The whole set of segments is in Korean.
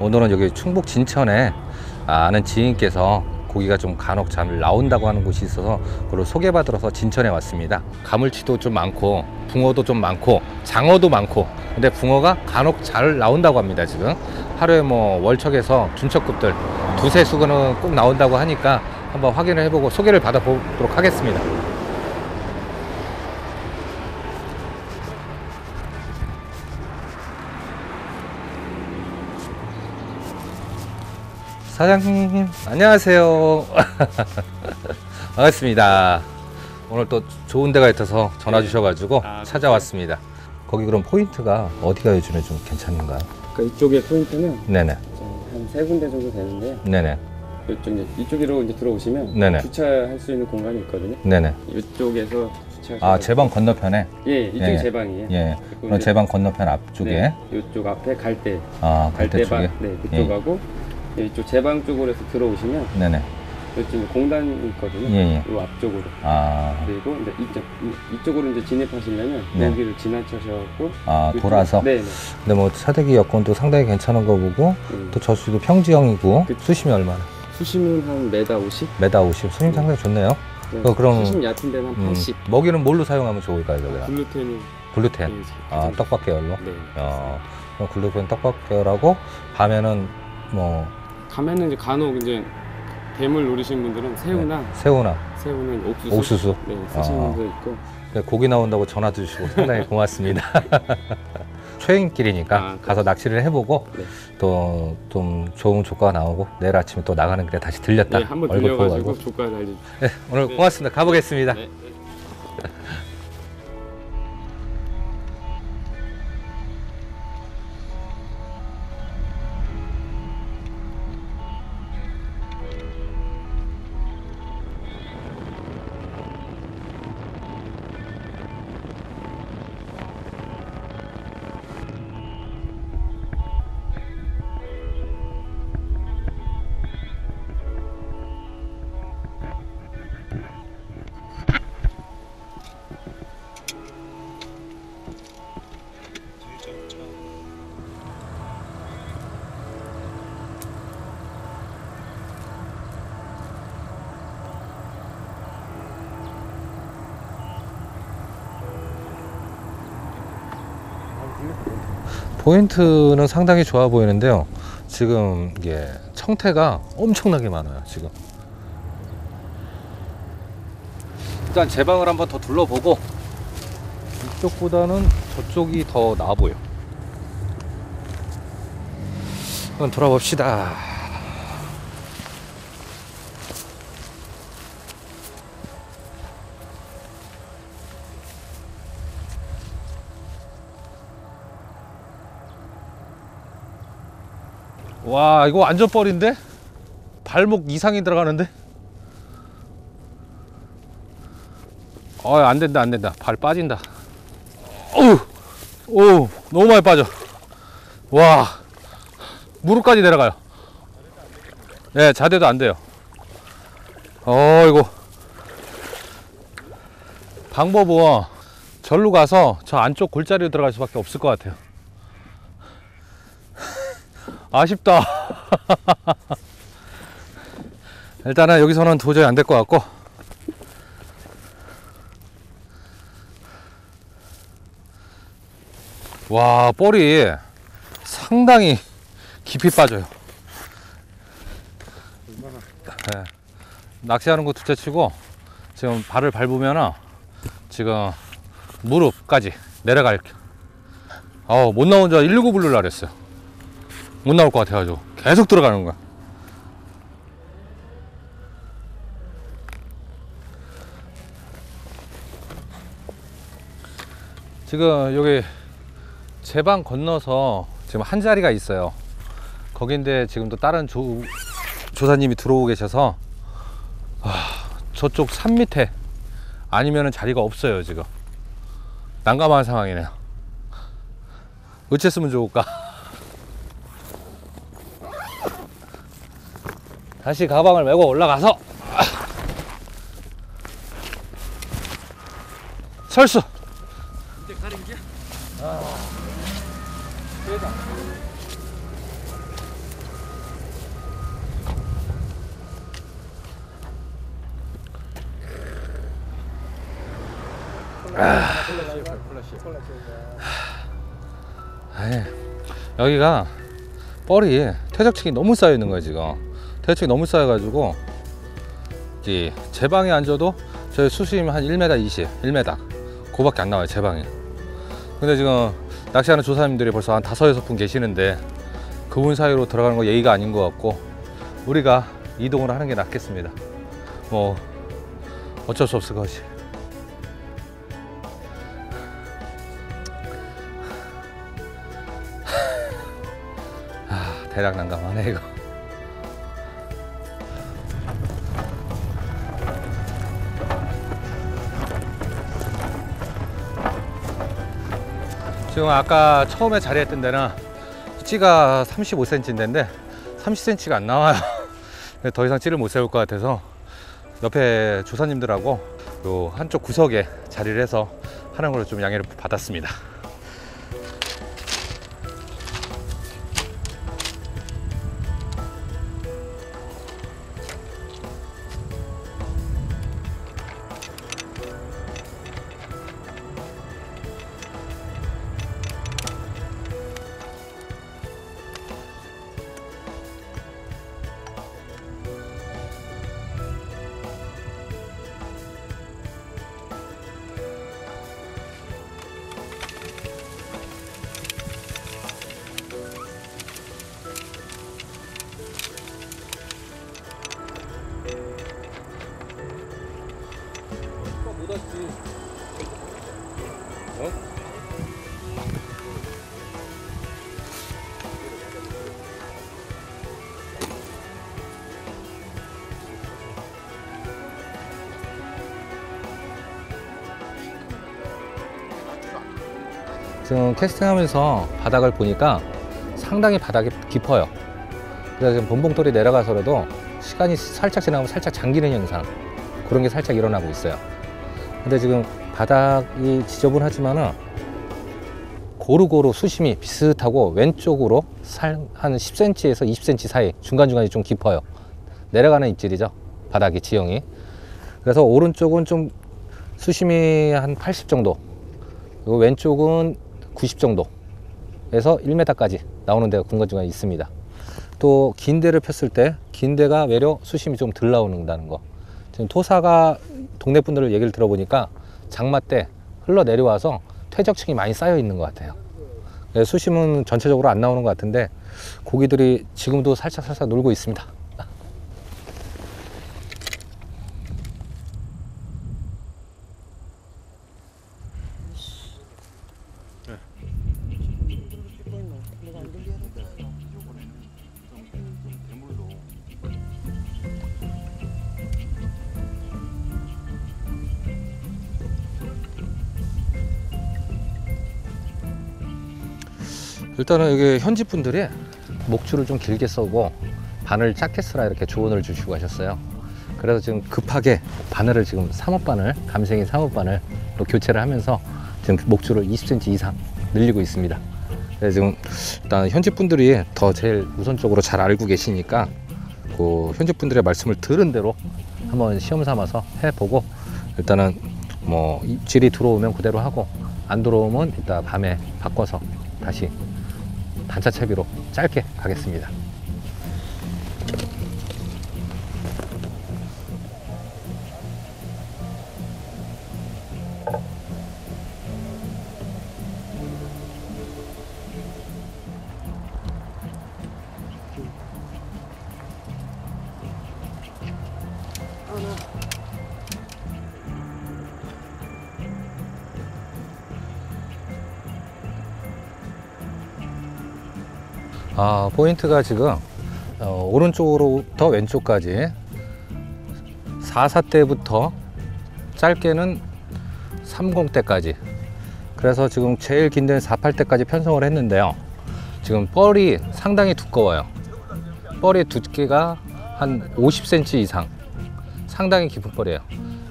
오늘은 여기 충북 진천에 아는 지인께서 고기가 좀 간혹 잘 나온다고 하는 곳이 있어서 그걸 소개받으러서 진천에 왔습니다. 가물치도 좀 많고 붕어도 좀 많고 장어도 많고 근데 붕어가 간혹 잘 나온다고 합니다 지금 하루에 뭐 월척에서 준척급들 두세 수건은 꼭 나온다고 하니까 한번 확인을 해보고 소개를 받아보도록 하겠습니다. 사장님 안녕하세요 반갑습니다 오늘 또 좋은 데가 있어서 전화 주셔가지고 아, 찾아왔습니다 거기 그럼 포인트가 어디가 요즘에 좀 괜찮은가요? 그러니까 이쪽의 포인트는 네네 한 세 군데 정도 되는데요. 네네 이쪽 이제 이쪽으로 이제 들어오시면 네네. 주차할 수 있는 공간이 있거든요. 네네 이쪽에서 주차. 아 제 방 건너편에 예, 이쪽이 예. 제 방이에요. 예 그럼 제 방 건너편 앞쪽에 네, 이쪽 앞에 갈대 아 갈대 쪽에 네 그쪽하고 이쪽 제 방 쪽으로 해서 들어오시면 네네 이쪽 공단이 있거든요. 예예 이 앞쪽으로 아, 그리고 이제 이쪽 이- 이쪽으로 이제 진입하시려면 네. 여기를 지나쳐셔갖고 아 이쪽- 돌아서 네네. 근데 뭐 차대기 여건도 상당히 괜찮은 거 보고 음. 또 저수도 평지형이고 그쵸. 수심이 얼마나 수심은 한 메다 50. 메다 50 수심 상당히 좋네요 네. 어, 그럼- 수심 얕은 데는 한 음, 80. 먹이는 뭘로 사용하면 좋을까요 저기가 글루텐이 글루텐 네, 아 떡밥 계열로 네. 어 그럼 글루텐 떡밥 계열하고 밤에는 뭐 가면은 이제 간혹 이제 뱀을 노리시는 분들은 새우나 새우나 새우는 옥수수, 네. 옥수수 네 쓰시는 아. 분도 있고 네, 고기 나온다고 전화 주시고 상당히 고맙습니다 초행길이니까 아, 가서 낚시를 해보고 네. 또좀 좋은 조과가 나오고 내일 아침에 또 나가는 길에 다시 들렸다 네, 한번 들려가지고. 조가 달리. 네, 오늘 네. 고맙습니다 가보겠습니다 포인트는 상당히 좋아 보이는데요. 지금 이게 청태가 엄청나게 많아요. 지금. 일단 제 방을 한번 더 둘러보고 이쪽보다는 저쪽이 더 나아 보여. 한번 돌아봅시다. 와 이거 완전 뻘인데? 발목 이상이 들어가는데? 어 안된다 안된다. 발 빠진다. 어우 오 너무 많이 빠져. 와 무릎까지 내려가요. 네 자대도 안 돼요. 어 이거. 방법은 절로 가서 저 안쪽 골짜리로 들어갈 수밖에 없을 것 같아요 아쉽다. 일단은 여기서는 도저히 안 될 것 같고. 와, 뻘이 상당히 깊이 빠져요. 네. 낚시하는 거 둘째 치고 지금 발을 밟으면 지금 무릎까지 내려갈. 어, 못 나온 줄119 부르려 그랬어요. 못 나올 것 같아가지고 계속 들어가는 거야. 지금 여기 제 방 건너서 지금 한 자리가 있어요. 거긴데 지금 또 다른 조, 조사님이 들어오고 계셔서 아, 저쪽 산 밑에 아니면은 자리가 없어요 지금 난감한 상황이네요. 어째으면 좋을까? 다시 가방을 메고 올라가서 철수 이제 가는 게 아. 아. 예. 여기가 뻘이 퇴적층이 너무 쌓여 있는 거야 지금 퇴적층이 너무 쌓여가지고 이제 방에 앉아도 저희 수심 한 1m 20, 1m 그밖에 안 나와요 제 방에. 근데 지금 낚시하는 조사님들이 벌써 한 다섯 여섯 분 계시는데 그분 사이로 들어가는 거 예의가 아닌 것 같고 우리가 이동을 하는 게 낫겠습니다. 뭐 어쩔 수 없을 것이. 아 대략 난감하네 이거 지금 아까 처음에 자리했던 데는 찌가 35cm인데 30cm가 안 나와요. 더 이상 찌를 못 세울 것 같아서 옆에 조사님들하고 요 한쪽 구석에 자리를 해서 하는 걸로 좀 양해를 받았습니다 지금 캐스팅하면서 바닥을 보니까 상당히 바닥이 깊어요. 그래서 지금 범봉돌이 내려가서라도 시간이 살짝 지나면 살짝 잠기는 현상 그런 게 살짝 일어나고 있어요. 근데 지금 바닥이 지저분하지만은 고루고루 수심이 비슷하고 왼쪽으로 살 한 10cm에서 20cm 사이 중간중간이 좀 깊어요. 내려가는 입질이죠. 바닥이 지형이. 그래서 오른쪽은 좀 수심이 한 80 정도. 그리고 왼쪽은 90 정도에서 1m까지 나오는 데가 중간중간에 있습니다. 또 긴 대를 폈을 때 긴 대가 외려 수심이 좀 덜 나오는다는 거. 지금 토사가 동네 분들 얘기를 들어보니까 장마 때 흘러 내려와서 퇴적층이 많이 쌓여 있는 것 같아요. 수심은 전체적으로 안 나오는 것 같은데 고기들이 지금도 살짝 살짝 놀고 있습니다. 일단은 여기 현지 분들이 목줄을 좀 길게 써고 바늘 작게 쓰라 이렇게 조언을 주시고 하셨어요. 그래서 지금 급하게 바늘을 지금 3호 바늘, 감생이 3호 바늘로 교체를 하면서 지금 목줄을 20cm 이상 늘리고 있습니다. 그래서 지금 일단 현지 분들이 더 제일 우선적으로 잘 알고 계시니까 그 현지 분들의 말씀을 들은 대로 한번 시험 삼아서 해보고 일단은 뭐 입질이 들어오면 그대로 하고 안 들어오면 이따 밤에 바꿔서 다시 단차 채비로 짧게 가겠습니다. 포인트가 지금 어, 오른쪽으로부터 왼쪽까지 44대부터 짧게는 30대까지 그래서 지금 제일 긴 데는 48대까지 편성을 했는데요. 지금 뻘이 상당히 두꺼워요. 뻘의 두께가 한 50cm 이상 상당히 깊은 뻘이에요.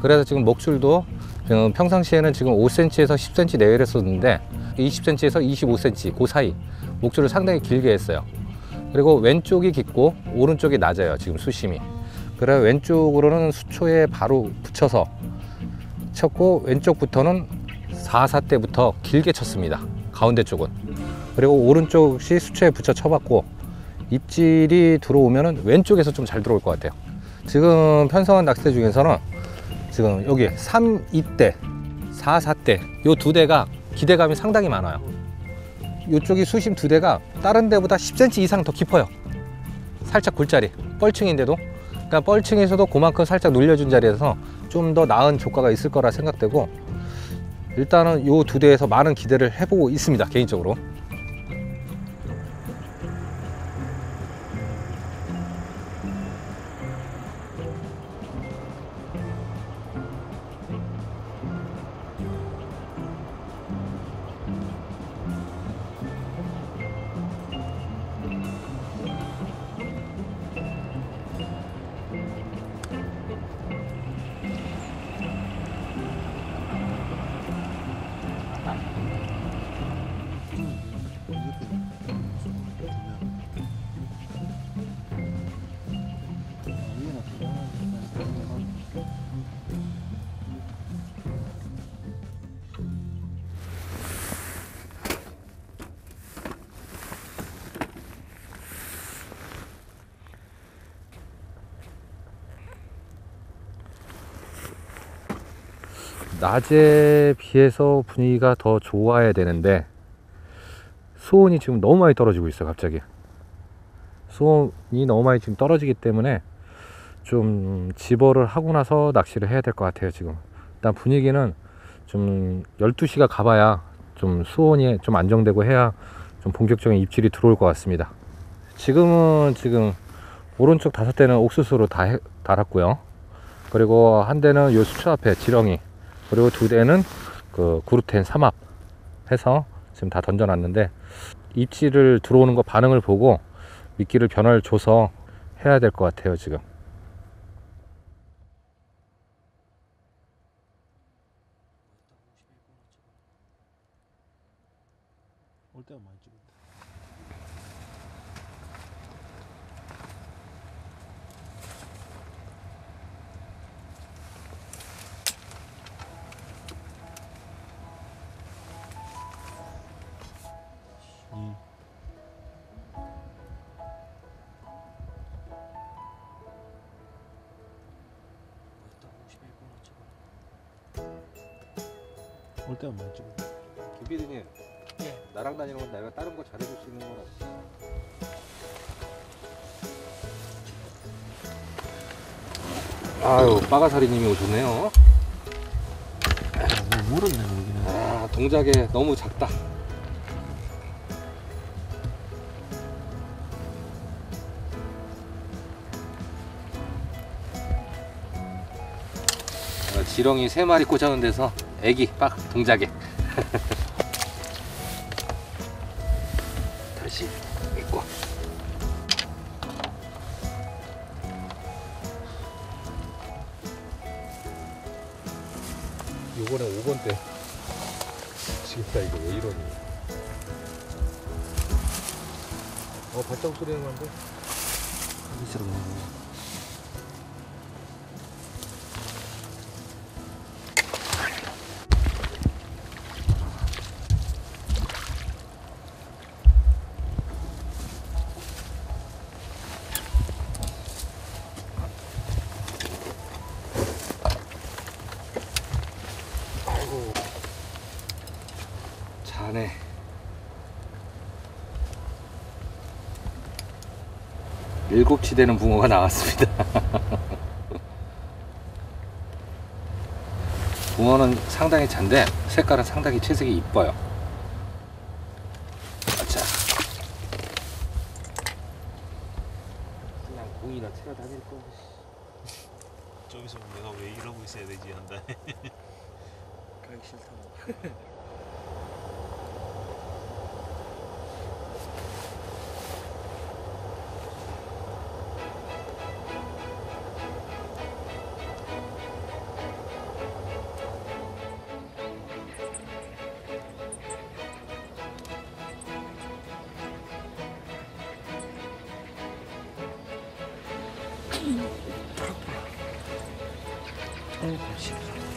그래서 지금 목줄도 지금 평상시에는 지금 5cm에서 10cm 내외를 썼는데 20cm에서 25cm 그 사이 목줄을 상당히 길게 했어요. 그리고 왼쪽이 깊고 오른쪽이 낮아요. 지금 수심이. 그래 왼쪽으로는 수초에 바로 붙여서 쳤고 왼쪽부터는 4, 4대부터 길게 쳤습니다. 가운데 쪽은. 그리고 오른쪽이 수초에 붙여 쳐봤고 입질이 들어오면 은 왼쪽에서 좀 잘 들어올 것 같아요. 지금 편성한 낚시대 중에서는 지금 여기 3, 2대, 4, 4대 요 두 대가 기대감이 상당히 많아요. 이쪽이 수심 두 대가 다른 데보다 10cm 이상 더 깊어요. 살짝 굴자리, 뻘층인데도. 그러니까 뻘층에서도 그만큼 살짝 눌려준 자리에서 좀 더 나은 조과가 있을 거라 생각되고 일단은 요두 대에서 많은 기대를 해보고 있습니다 개인적으로 낮에 비해서 분위기가 더 좋아야 되는데 수온이 지금 너무 많이 떨어지고 있어 갑자기. 수온이 너무 많이 지금 떨어지기 때문에 좀 집어를 하고 나서 낚시를 해야 될 것 같아요 지금. 일단 분위기는 좀 12시가 가봐야 좀 수온이 좀 안정되고 해야 좀 본격적인 입질이 들어올 것 같습니다. 지금은 지금 오른쪽 다섯 대는 옥수수로 다 해- 달았고요. 그리고 한 대는 요 수초 앞에 지렁이 그리고 두 대는 그 구루텐 삼합 해서 지금 다 던져놨는데 입질을 들어오는 거 반응을 보고 미끼를 변화를 줘서 해야 될 것 같아요 지금 올 때가 많이 찍었다. 김비드님 나랑 다니는 건 내가 다른 거 잘해줄 수 있는 건 없어 아유 빠가사리님이 오셨네요 뭐 물었네 여기는. 아 동작에 너무 작다 어, 지렁이 세 마리 꽂아놓은 데서 애기 빡 동작에 7치 되는 붕어가 나왔습니다. 붕어는 상당히 잔데 색깔은 상당히 채색이 이뻐요. 자 그냥 공이나 채워 다닐 거. 저기서 내가 왜 이러고 있어야 되지 한다. 가기 싫다고. 해보시 기.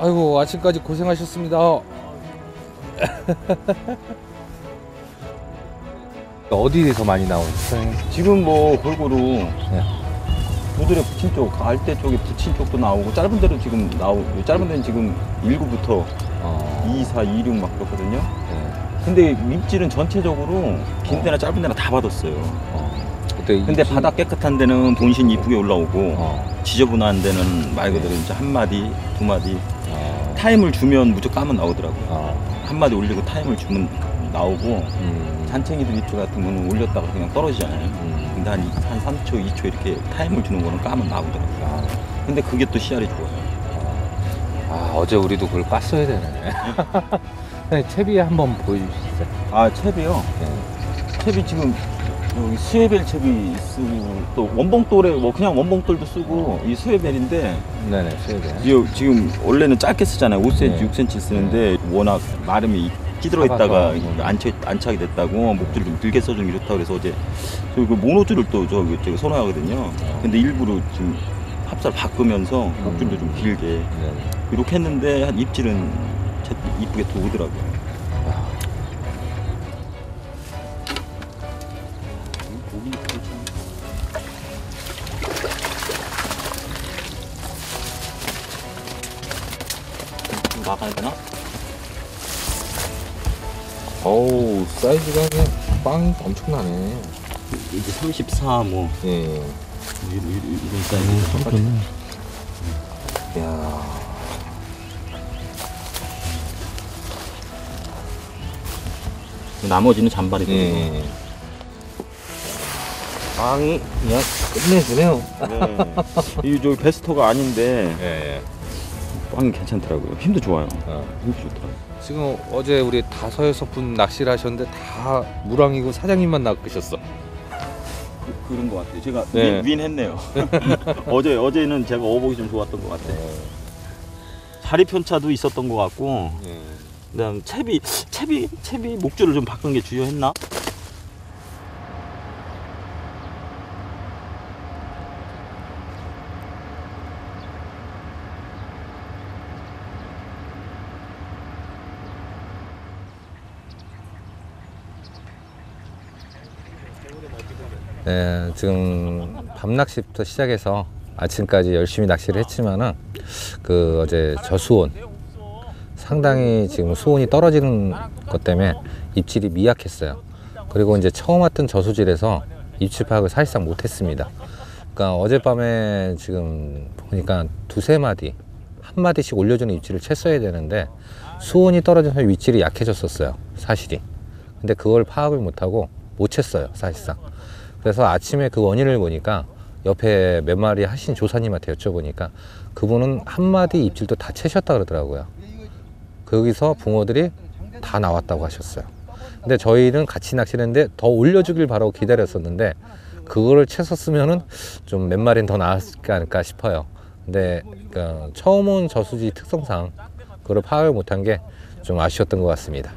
아이고 아침까지 고생하셨습니다. 어디에서 많이 나오세요? 지금 뭐 골고루 네. 부들에 붙인 쪽, 알대 쪽에 붙인 쪽도 나오고 짧은 데로 지금 나오고 짧은 데는 지금 1구부터 어, 2, 4, 2, 6 막 그렇거든요. 네. 근데 입질은 전체적으로 긴 데나 짧은 데나 다 받았어요. 어. 근데 입질- 바닥 깨끗한 데는 본신 이쁘게 올라오고 어, 지저분한 데는 말 그대로 이제 한 마디, 두 마디 어, 타임을 주면 무조건 까면 나오더라고요. 어, 한 마디 올리고 타임을 주면 나오고 음, 잔챙이들 입질 같은 거는 올렸다가 그냥 떨어지잖아요. 음, 근데 한, 이- 한 3초, 2초 이렇게 타임을 주는 거는 까면 나오더라고요. 아, 근데 그게 또 씨알이 좋아요. 아, 어제 우리도 그걸 깠어야 되네. 네, 채비 한번 보여주시죠. 아, 채비요? 네. 채비 지금 여기 스웨벨 채비 쓰고 또 원봉돌에 뭐 그냥 원봉돌도 쓰고 이 스웨벨인데 네네, 채비. 이 지금 원래는 짧게 쓰잖아요. 5cm, 네. 6cm 쓰는데 워낙 나름이 찌들어 있다가 잡아서. 안 차, 안 차게 됐다고 목줄 좀 길게 써주면 이렇다 그래서 어제 저그 모노줄을 또 저기 저기 선호하거든요. 근데 일부러 지금 합살 바꾸면서 목줄도 좀 길게 네. 이렇게 했는데 한 입질은 제- 이쁘게 또 오더라고요. 나가야 되나? 어우, 사이즈가 그냥 빵 엄청나네. 이게 34 뭐 예. 이런, 이런 사이즈. 야 나머지는 잔발이거든요. 예. 빵이 그냥 끝내주네요. 네. 이 저기 베스터가 아닌데 예, 예. 빵이 괜찮더라고요. 힘도 좋아요. 어. 힘도 좋더라고요. 지금 어제 우리 다섯 여섯 분 낚시를 하셨는데 다 무랑이고 사장님만 낚으셨어. 그, 런것 같아요. 제가 네. 윈, 윈했네요. 어제 어제는 제가 어복이 좀 좋았던 것 같아요. 자리 편차도 있었던 것 같고, 예. 그다음 채비 채비 채비 목줄을 좀 바꾼 게 주요했나? 네, 지금 밤 낚시부터 시작해서 아침까지 열심히 낚시를 했지만은 그 어제 저수온 상당히 지금 수온이 떨어지는 것 때문에 입질이 미약했어요. 그리고 이제 처음 왔던 저수질에서 입질 파악을 사실상 못했습니다. 그러니까 어젯밤에 지금 보니까 두세 마디 한 마디씩 올려주는 입질을 챘어야 되는데 수온이 떨어져서 입질이 약해졌었어요. 사실이. 근데 그걸 파악을 못하고 못 챘어요. 사실상. 그래서 아침에 그 원인을 보니까 옆에 몇 마리 하신 조사님한테 여쭤보니까 그분은 한 마디 입질도 다 채셨다 그러더라고요. 거기서 붕어들이 다 나왔다고 하셨어요. 근데 저희는 같이 낚시를 했는데 더 올려주길 바라고 기다렸었는데 그거를 채섰으면은 좀 몇 마리는 더 나왔지 않을까 싶어요. 근데 그러니까 처음 온 저수지 특성상 그걸 파악을 못한 게 좀 아쉬웠던 것 같습니다.